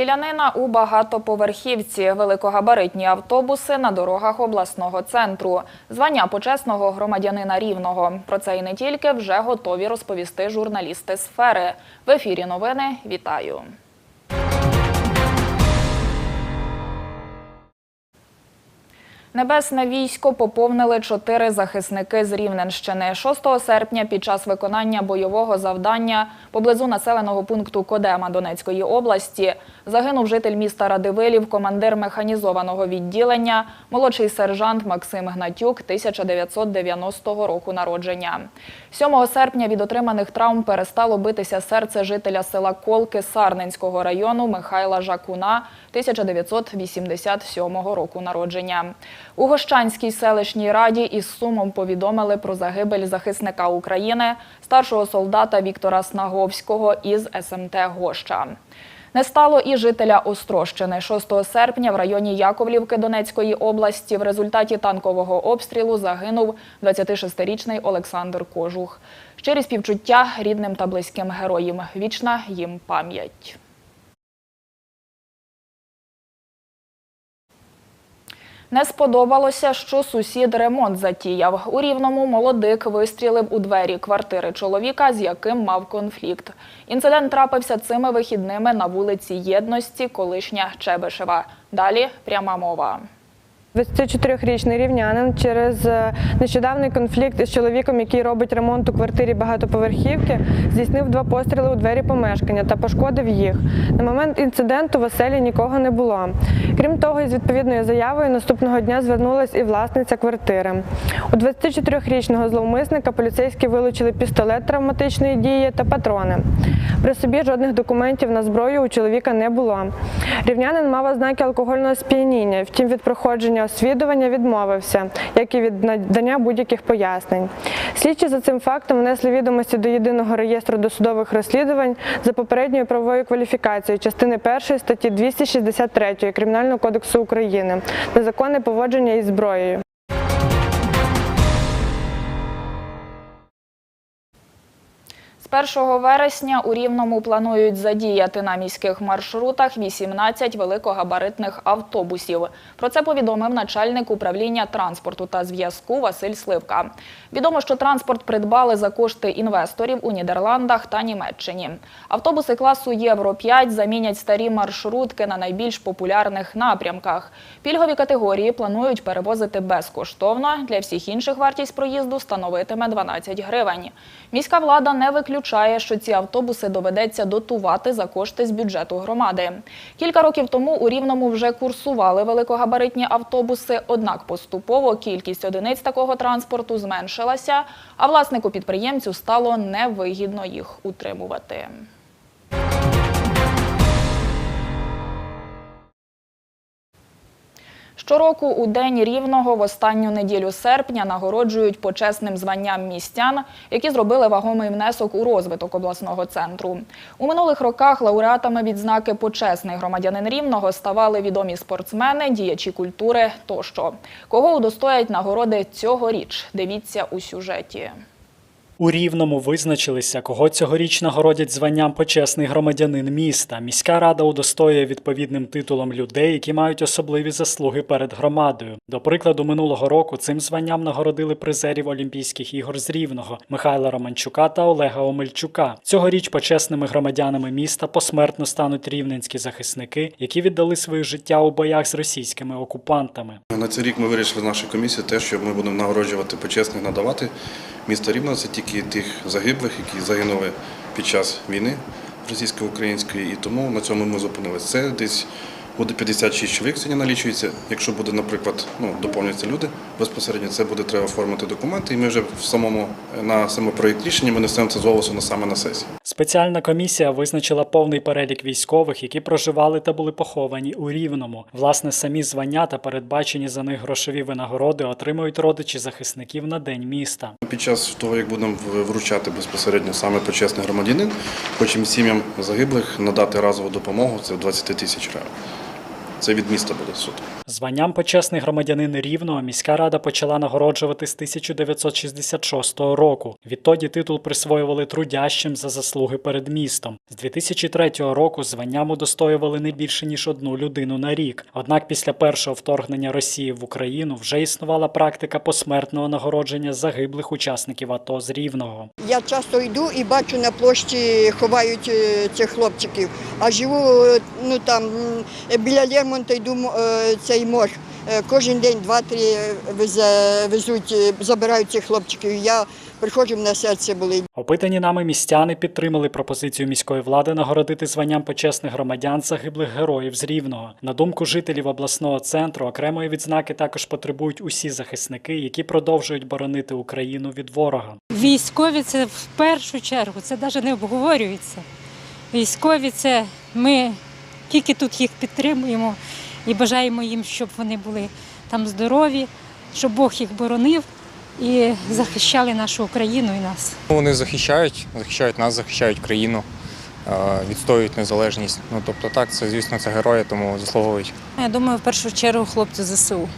Стрілянина у багатоповерхівці, великогабаритні автобуси на дорогах обласного центру. Звання почесного громадянина Рівного. Про це і не тільки вже готові розповісти журналісти сфери. В ефірі новини вітаю. Небесне військо поповнили чотири захисники з Рівненщини. 6 серпня під час виконання бойового завдання поблизу населеного пункту Кодема Донецької області загинув житель міста Радивилів, командир механізованого відділення, молодший сержант Максим Гнатюк 1990 року народження. 7 серпня від отриманих травм перестало битися серце жителя села Колки Сарненського району Михайла Жакуна 1987 року народження. У Гощанській селищній раді із сумом повідомили про загибель захисника України, старшого солдата Віктора Снаговського із СМТ Гоща. Не стало і жителя Острощини. 6 серпня в районі Яковлівки Донецької області в результаті танкового обстрілу загинув 26-річний Олександр Кожух. Щирі співчуття рідним та близьким героям. Вічна їм пам'ять. Не сподобалося, що сусід ремонт затіяв. У Рівному молодик вистрілив у двері квартири чоловіка, з яким мав конфлікт. Інцидент трапився цими вихідними на вулиці Єдності, колишня Чебишева. Далі пряма мова. 24-річний рівнянин через е, нещодавний конфлікт із чоловіком, який робить ремонт у квартирі багатоповерхівки, здійснив два постріли у двері помешкання та пошкодив їх. На момент інциденту в оселі нікого не було. Крім того, із відповідною заявою наступного дня звернулась і власниця квартири. У 24-річного зловмисника поліцейські вилучили пістолет травматичної дії та патрони. При собі жодних документів на зброю у чоловіка не було. Рівнянин мав ознаки алкогольного сп'яніння, втім від проходження освідування відмовився, як і від надання будь-яких пояснень. Слідчі за цим фактом внесли відомості до єдиного реєстру досудових розслідувань за попередньою правовою кваліфікацією частини 1 статті 263 Кримінального кодексу України незаконне поводження із зброєю. З 1 вересня у Рівному планують задіяти на міських маршрутах 18 великогабаритних автобусів. Про це повідомив начальник управління транспорту та зв'язку Василь Сливка. Відомо, що транспорт придбали за кошти інвесторів у Нідерландах та Німеччині. Автобуси класу Євро-5 замінять старі маршрутки на найбільш популярних напрямках. Пільгові категорії планують перевозити безкоштовно. Для всіх інших вартість проїзду становитиме 12 гривень. Міська влада не виключає, що ці автобуси доведеться дотувати за кошти з бюджету громади. Кілька років тому у Рівному вже курсували великогабаритні автобуси, однак поступово кількість одиниць такого транспорту зменшилася, а власнику підприємцю стало невигідно їх утримувати. Щороку у День Рівного в останню неділю серпня нагороджують почесним званням містян, які зробили вагомий внесок у розвиток обласного центру. У минулих роках лауреатами відзнаки почесний громадянин Рівного ставали відомі спортсмени, діячі культури тощо. Кого удостоять нагороди цьогоріч? Дивіться у сюжеті. У Рівному визначилися, кого цьогоріч нагородять званням почесний громадянин міста. Міська рада удостоює відповідним титулом людей, які мають особливі заслуги перед громадою. До прикладу, минулого року цим званням нагородили призерів Олімпійських ігор з Рівного Михайла Романчука та Олега Омельчука. Цьогоріч почесними громадянами міста посмертно стануть рівненські захисники, які віддали своє життя у боях з російськими окупантами. На цей рік ми вирішили в нашій комісії те, що ми будемо нагороджувати почесних, надавати місто Рівне. Це тільки тих загиблих, які загинули під час війни російсько-української, і тому на цьому ми зупинилися. Це десь буде 56 чоловік сьогодні налічується. Якщо буде, наприклад, ну, доповнюються люди безпосередньо, це буде треба оформити документи, і ми вже в самому на самому проєкт рішення ми несемо це з голосу саме на сесії. Спеціальна комісія визначила повний перелік військових, які проживали та були поховані у Рівному. Власне, самі звання та передбачені за них грошові винагороди отримують родичі захисників на день міста. Під час того, як будемо вручати безпосередньо саме почесний громадянин, хочемо сім'ям загиблих надати разову допомогу це 20 тисяч гривень. Це від міста буде суд. Званням почесний громадянин Рівного міська рада почала нагороджувати з 1966 року. Відтоді титул присвоювали трудящим за заслуги перед містом. З 2003 року званням удостоювали не більше ніж одну людину на рік. Однак після першого вторгнення Росії в Україну вже існувала практика посмертного нагородження загиблих учасників АТО з Рівного. Я часто йду і бачу на площі ховають е, цих хлопчиків. А живу е, ну там біля Лермонта йду е, цей мор. Е, Кожен день два-три везуть, е, забирають цих хлопчиків. Я приходжу на серце болить. Опитані нами містяни підтримали пропозицію міської влади нагородити званням почесних громадян загиблих героїв з Рівного. На думку жителів обласного центру, окремої відзнаки також потребують усі захисники, які продовжують боронити Україну від ворога. Військові це в першу чергу, це навіть не обговорюється. Військові це ми тільки тут їх підтримуємо і бажаємо їм, щоб вони були там здорові, щоб Бог їх боронив і захищали нашу Україну і нас. Ну, Вони захищають, захищають нас, захищають країну, е, відстоюють незалежність. Ну тобто, так, це звісно, це герої, тому заслуговують. Я думаю, в першу чергу хлопці ЗСУ,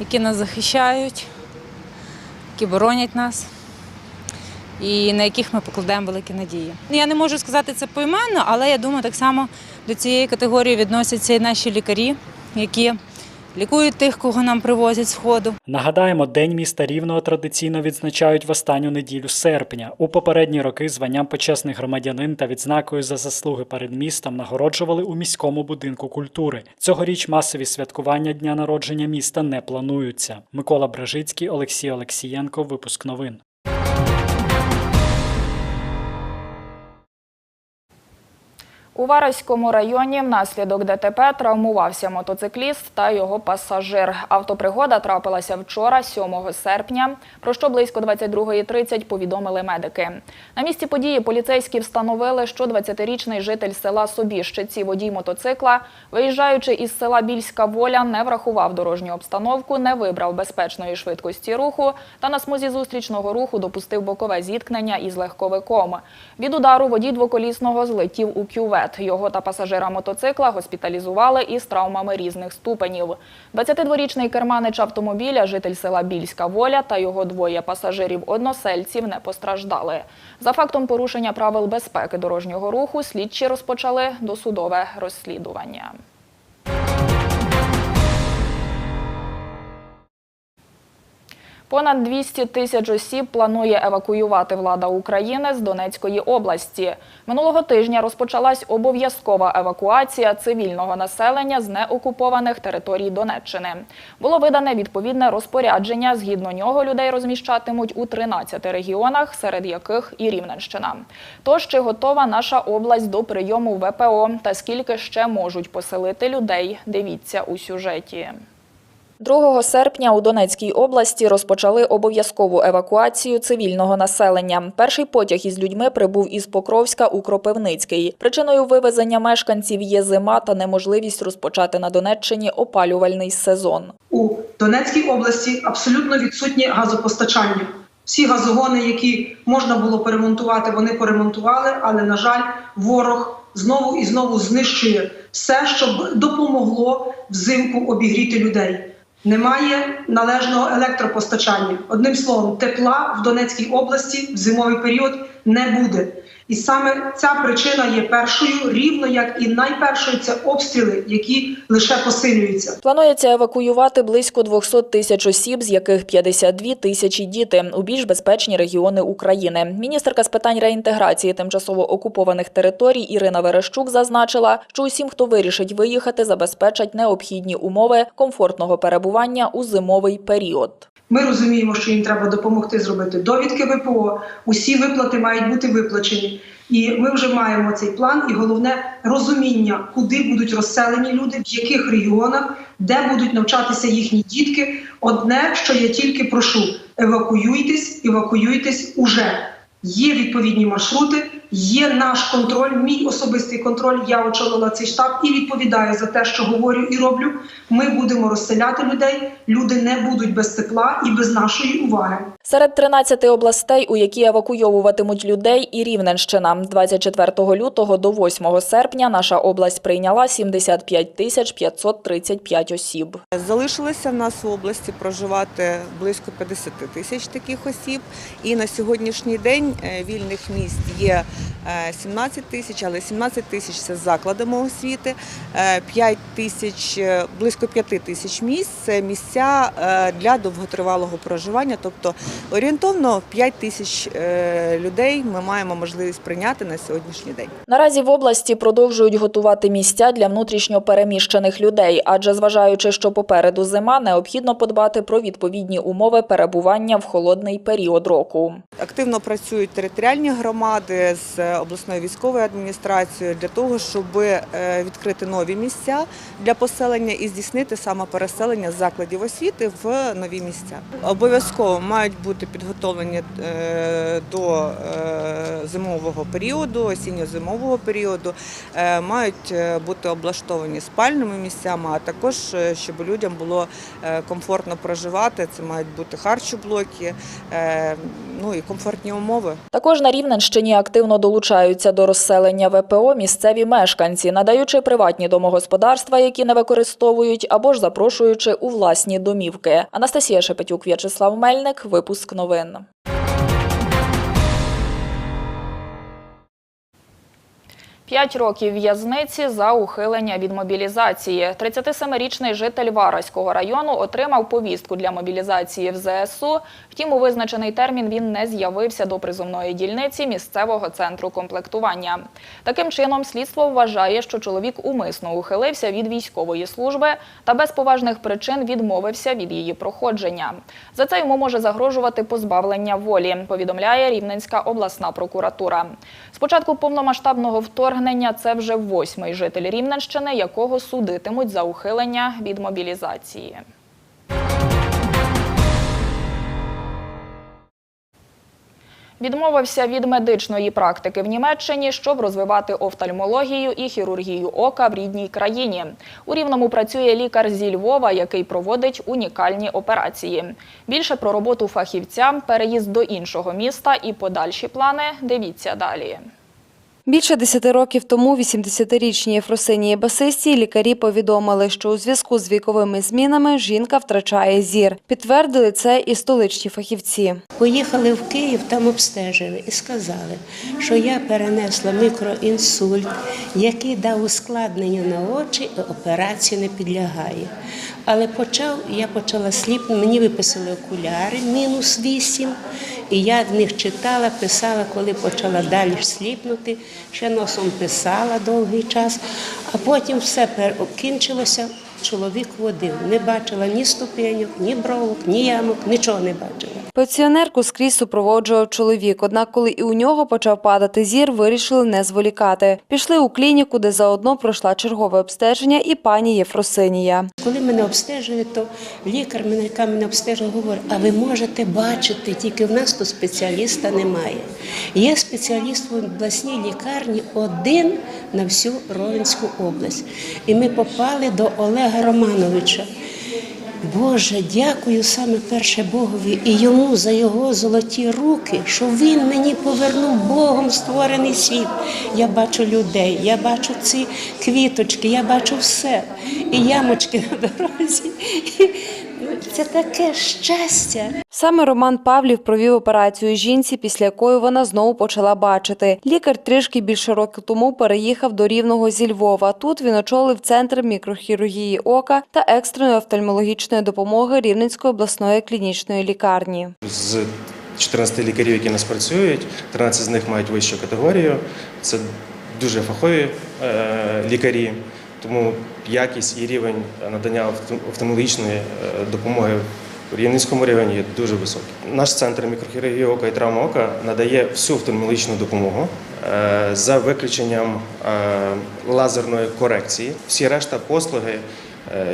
які нас захищають, які боронять нас і на яких ми покладаємо великі надії. Я не можу сказати це поіменно, але я думаю, так само до цієї категорії відносяться і наші лікарі, які лікують тих, кого нам привозять з ходу. Нагадаємо, День міста Рівного традиційно відзначають в останню неділю серпня. У попередні роки званням почесний громадянин та відзнакою за заслуги перед містом нагороджували у міському будинку культури. Цьогоріч масові святкування дня народження міста не плануються. Микола Бражицький, Олексій Олексієнко. Випуск новин. У Вараському районі внаслідок ДТП травмувався мотоцикліст та його пасажир. Автопригода трапилася вчора, 7 серпня, про що близько 22.30 повідомили медики. На місці події поліцейські встановили, що 20-річний житель села Собіщиці, водій мотоцикла, виїжджаючи із села Більська Воля, не врахував дорожню обстановку, не вибрав безпечної швидкості руху та на смузі зустрічного руху допустив бокове зіткнення із легковиком. Від удару водій двоколісного злетів у кювет. Його та пасажира мотоцикла госпіталізували із травмами різних ступенів. 22-річний керманич автомобіля, житель села Більська Воля та його двоє пасажирів-односельців не постраждали. За фактом порушення правил безпеки дорожнього руху слідчі розпочали досудове розслідування. Понад 200 тисяч осіб планує евакуювати влада України з Донецької області. Минулого тижня розпочалась обов'язкова евакуація цивільного населення з неокупованих територій Донеччини. Було видане відповідне розпорядження. Згідно нього людей розміщатимуть у 13 регіонах, серед яких і Рівненщина. Тож чи готова наша область до прийому ВПО та скільки ще можуть поселити людей? Дивіться у сюжеті. 2 серпня у Донецькій області розпочали обов'язкову евакуацію цивільного населення. Перший потяг із людьми прибув із Покровська у Кропивницький. Причиною вивезення мешканців є зима та неможливість розпочати на Донеччині опалювальний сезон. у Донецькій області абсолютно відсутнє газопостачання. Всі газогони, які можна було перемонтувати, вони поремонтували, але на жаль, ворог знову і знову знищує все, щоб допомогло взимку обігріти людей. Немає належного електропостачання. Одним словом, тепла в Донецькій області в зимовий період не буде. І саме ця причина є першою, рівно як і найпершою це обстріли, які лише посилюються. Планується евакуювати близько 200 тисяч осіб, з яких 52 тисячі діти у більш безпечні регіони України. Міністерка з питань реінтеграції тимчасово окупованих територій Ірина Верещук зазначила, що усім, хто вирішить виїхати, забезпечать необхідні умови комфортного перебування у зимовий період. Ми розуміємо, що їм треба допомогти зробити довідки ВПО. Усі виплати мають бути виплачені. І ми вже маємо цей план, і головне розуміння, куди будуть розселені люди, в яких регіонах, де будуть навчатися їхні дітки. Одне, що я тільки прошу: евакуюйтесь, евакуюйтесь уже. Є відповідні маршрути, Є наш контроль, мій особистий контроль. Я очолила цей штаб і відповідаю за те, що говорю і роблю. Ми будемо розселяти людей. Люди не будуть без тепла і без нашої уваги. Серед 13 областей, у які евакуйовуватимуть людей, і Рівненщина. З 24 лютого до 8 серпня наша область прийняла 75 тисяч 535 осіб. Залишилося в нас в області проживати близько 50 тисяч таких осіб. І на сьогоднішній день е, вільних місць є 17 тисяч, але 17 тисяч це з закладами освіти, е, 5 тисяч, е, близько 5 тисяч місць це місця е, для довготривалого проживання. Тобто орієнтовно 5 тисяч е, людей ми маємо можливість прийняти на сьогоднішній день. Наразі в області продовжують готувати місця для внутрішньо переміщених людей, адже зважаючи, що попереду зима, необхідно подбати про відповідні умови перебування в холодний період року. Активно працюють територіальні громади з обласною військовою адміністрацією для того, щоб е, відкрити нові місця для поселення і здійснити саме переселення закладів освіти в нові місця. Обов'язково мають бути підготовлені е, до е, зимового періоду, осінньо-зимового періоду, е, мають е, бути облаштовані спальними місцями, а також е, щоб людям було е, комфортно проживати. Це мають бути харчоблоки, е, ну і комфортні умови. Також на Рівненщині активно долучаються до розселення ВПО місцеві мешканці, надаючи приватні домогосподарства, які не використовують, або ж запрошуючи у власні домівки. Анастасія Шепетюк, В'ячеслав Мельник, випуск новин. П'ять років в'язниці за ухилення від мобілізації. 37-річний житель Вараського району отримав повістку для мобілізації в ЗСУ. Втім, у визначений термін він не з'явився до призовної дільниці місцевого центру комплектування. Таким чином, слідство вважає, що чоловік умисно ухилився від військової служби та без поважних причин відмовився від її проходження. За це йому може загрожувати позбавлення волі, повідомляє Рівненська обласна прокуратура. З початку повномасштабного вторгнення це вже восьмий житель Рівненщини, якого судитимуть за ухилення від мобілізації. Відмовився від медичної практики в Німеччині, щоб розвивати офтальмологію і хірургію ока в рідній країні. У Рівному працює лікар зі Львова, який проводить унікальні операції. Більше про роботу фахівця, переїзд до іншого міста і подальші плани дивіться далі. Більше десяти років тому 80-річній Єфросинії Басистій лікарі повідомили, що у зв'язку з віковими змінами жінка втрачає зір. Підтвердили це і столичні фахівці. Поїхали в Київ, там обстежили і сказали, що я перенесла мікроінсульт, який дав ускладнення на очі, операції не підлягає. Але почав, я почала сліпнути, мені виписали окуляри, мінус 8, і я в них читала, писала, коли почала далі сліпнути, ще носом писала довгий час, а потім все кінчилося. Чоловік водив, не бачила ні ступеньок, ні бровок, ні ямок, нічого не бачила. Пенсіонерку скрізь супроводжував чоловік. Однак, коли і у нього почав падати зір, вирішили не зволікати. Пішли у клініку, де заодно пройшла чергове обстеження, і пані Єфросинія. Коли мене обстежують, то лікар, мене, яка мене обстежує, говорить, а ви можете бачити, тільки в нас тут спеціаліста немає. Є спеціаліст в обласній лікарні один на всю Ровенську область. І ми попали до Олега Романовича. Боже, дякую саме перше Богові і йому за його золоті руки, що він мені повернув Богом створений світ. Я бачу людей, я бачу ці квіточки, я бачу все. І ямочки на дорозі. Це таке щастя. Саме Роман Павлів провів операцію жінці, після якої вона знову почала бачити. Лікар трішки більше року тому переїхав до Рівного зі Львова. Тут він очолив центр мікрохірургії ока та екстреної офтальмологічної допомоги Рівненської обласної клінічної лікарні. З 14 лікарів, які у нас працюють, 13 з них мають вищу категорію. Це дуже фахові е, лікарі, тому якість і рівень надання офт- офтальмологічної е, допомоги в Рівненському рівні є дуже високий. Наш центр мікрохірургії ока і травми ока надає всю офтальмологічну допомогу е, за виключенням е, лазерної корекції. Всі решта послуги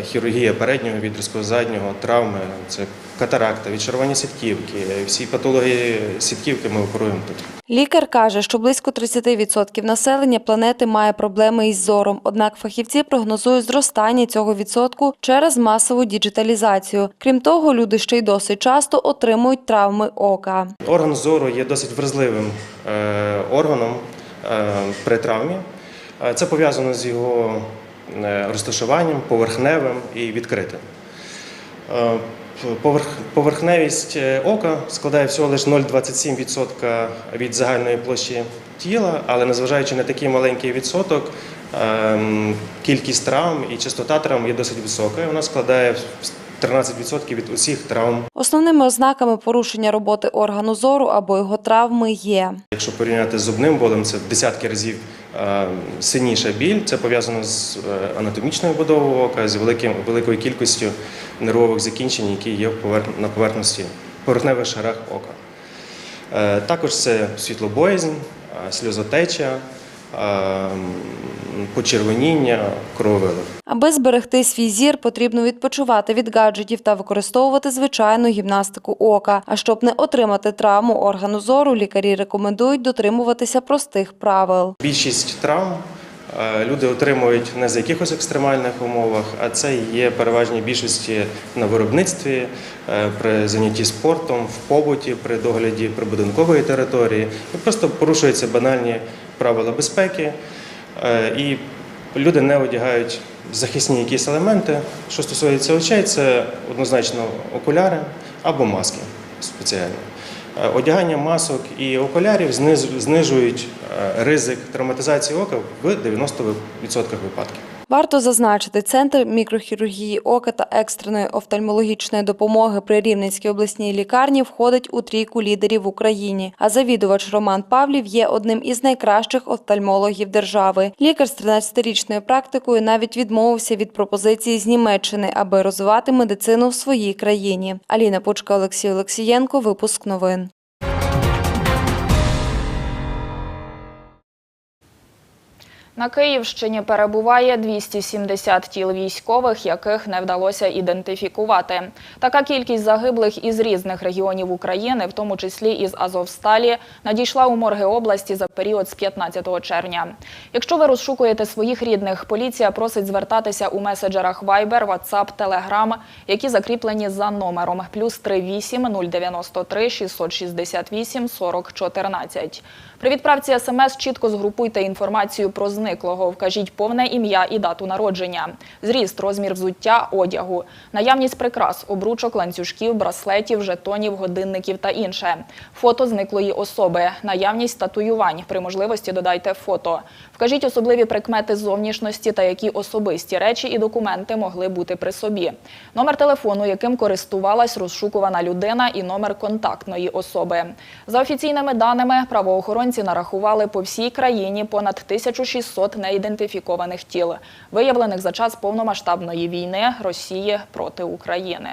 хірургія переднього відрізку, заднього, травми, це катаракта, відшарування сітківки. Всі патології сітківки ми оперуємо тут. Лікар каже, що близько 30% населення планети має проблеми із зором. Однак фахівці прогнозують зростання цього відсотку через масову діджиталізацію. Крім того, люди ще й досить часто отримують травми ока. Орган зору є досить вразливим е, органом е, при травмі. Е, Це пов'язано з його е, розташуванням, поверхневим і відкритим. Е, Поверхневість е, ока складає всього лише 0,27% від загальної площі тіла, але незважаючи на такий маленький відсоток, ем, кількість травм і частота травм є досить високою. Вона складає 13% від усіх травм Основними ознаками порушення роботи органу зору або його травми є Якщо порівняти з зубним болем, це десятки разів е, сильніша біль. Це пов'язано з е, анатомічною будовою ока, з великим, великою кількістю нервових закінчень, які є на поверхності, поверхневих шарах ока. Е, Також це світлобоязнь, е, сльозотеча, е, почервоніння, крововилив. Аби зберегти свій зір, потрібно відпочивати від гаджетів та використовувати звичайну гімнастику ока. А щоб не отримати травму органу зору, лікарі рекомендують дотримуватися простих правил. Більшість травм е, люди отримують не за якихось екстремальних умовах, а це є переважній більшості на виробництві, е, при занятті спортом, в побуті, при догляді прибудинкової території. Просто порушуються банальні правила безпеки, е, і люди не одягають захисні якісь елементи. Що стосується очей, це однозначно окуляри або маски спеціальні. Е, Одягання масок і окулярів знижують е, ризик травматизації ока в 90% випадків. Варто зазначити, центр мікрохірургії ока та екстреної офтальмологічної допомоги при Рівненській обласній лікарні входить у трійку лідерів в Україні. А завідувач Роман Павлів є одним із найкращих офтальмологів держави. Лікар з 13-річною практикою навіть відмовився від пропозиції з Німеччини, аби розвивати медицину в своїй країні. Аліна Пучка, Олексій Олексієнко. Випуск новин. На Київщині перебуває 270 тіл військових, яких не вдалося ідентифікувати. Така кількість загиблих із різних регіонів України, в тому числі із Азовсталі, надійшла у морги області за період з 15 червня. Якщо ви розшукуєте своїх рідних, поліція просить звертатися у меседжерах Viber, WhatsApp, Telegram, які закріплені за номером плюс 38 093 668 40 14. При відправці смс чітко згрупуйте інформацію про зниклого. Вкажіть повне ім'я і дату народження, зріст, розмір взуття, одягу, наявність прикрас, обручок, ланцюжків, браслетів, жетонів, годинників та інше. Фото зниклої особи, наявність татуювань. При можливості додайте фото. Вкажіть особливі прикмети зовнішності та які особисті речі і документи могли бути при собі. Номер телефону, яким користувалась розшукувана людина, і номер контактної особи. За офіційними даними, правоохоронці нарахували по всій країні понад 1600 неідентифікованих тіл, виявлених за час повномасштабної війни Росії проти України.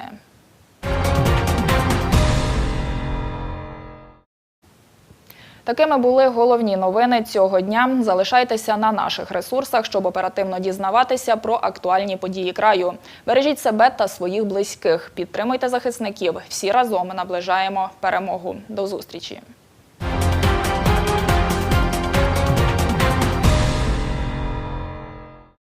Такими були головні новини цього дня. Залишайтеся на наших ресурсах, щоб оперативно дізнаватися про актуальні події краю. Бережіть себе та своїх близьких. Підтримуйте захисників. Всі разом наближаємо перемогу. До зустрічі.